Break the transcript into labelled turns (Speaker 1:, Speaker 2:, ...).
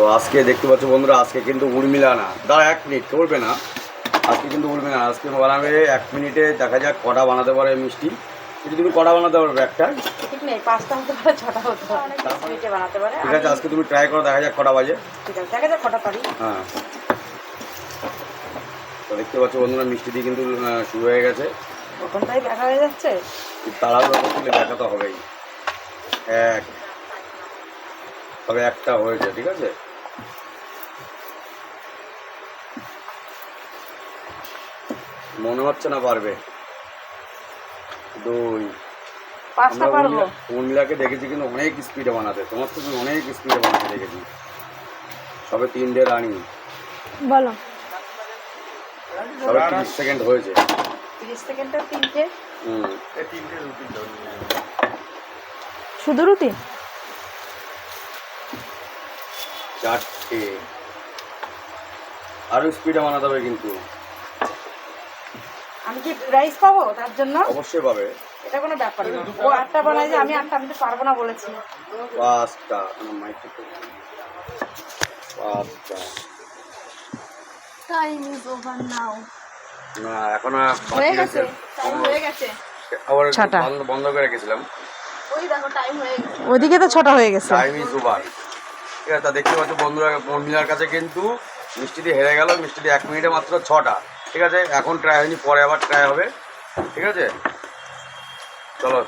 Speaker 1: তো আজকে দেখতে পাচ্ছ বন্ধুরা আজকে কিন্তু উর্মিলা না দাঁড়া এক মিনিট করবে না। আজকে কিন্তু উর্মিলা না আজকে বানাবে এক মিনিটে দেখা যাক কটা বানাতে পারে মিষ্টি। কিন্তু তুমি কটা বানাতে পারবে একটা?
Speaker 2: ঠিক পাঁচটা হতে পারে ছটা হতে পারে। বানাতে পারে।
Speaker 1: ঠিক আছে আজকে তুমি ট্রাই করো দেখা যাক কটা বাজে।
Speaker 2: ঠিক আছে দেখা যাক কটা পারি।
Speaker 1: হ্যাঁ। তো দেখতে পাচ্ছ বন্ধুরা মিষ্টি দিয়ে কিন্তু শুরু হয়ে গেছে।
Speaker 2: ওখানটাই দেখা হয়ে যাচ্ছে?
Speaker 1: তাড়াহুড়ো করলে দেখা তো হবেই। এক। তবে একটা হয়েছে ঠিক আছে? মনে হচ্ছে না পারবে। দুই।
Speaker 2: পাঁচটা পারব।
Speaker 1: উর্মিলা- উর্মিলাকে দেখেছি কিন্তু অনেক স্পিডে বানাতে। তোমার তো অনেক স্পিডে বানাতে দেখেছি। সবে তিনটে রানি।
Speaker 3: বলো।
Speaker 1: সবে তিরিশ সেকেন্ড হয়েছে।
Speaker 2: তিরিশ সেকেন্ডে তিনটে।
Speaker 1: হুম।
Speaker 3: শুধু রুটি
Speaker 1: চারটে। আরও স্পিডে বানাতে হবে কিন্তু।
Speaker 2: আমি কি রাইস পাবো তার জন্য?
Speaker 1: অবশ্যই পাবে।
Speaker 2: এটা কোনো ব্যাপার না। ও আটটা বানাই যে আমি আটটা আমি তো পারব না বলেছি।
Speaker 1: পাঁচটা। পাঁচটা।
Speaker 3: টাইম ইজ ওভার নাও
Speaker 1: না এখন
Speaker 3: হয়ে গেছে? টাইম হয়ে গেছে?
Speaker 1: আবার
Speaker 2: ছটা।
Speaker 1: বন্ধ- করে রেখেছিলাম।
Speaker 3: ওই দেখো টাইম হয়ে গেছে।
Speaker 2: ওইদিকে তো ছটা হয়ে গেছে।
Speaker 1: টাইম ইজ ওভার ঠিক আছে তা দেখতে পাচ্ছ বন্ধুরা মহিলার কাছে কিন্তু মিষ্টি দিয়ে হেরে গেল। মিষ্টি দিয়ে এক মিনিটে মাত্র ছটা। ঠিক আছে? এখন ট্রাই হয়নি পরে আবার ট্রাই হবে। ঠিক আছে? চলো।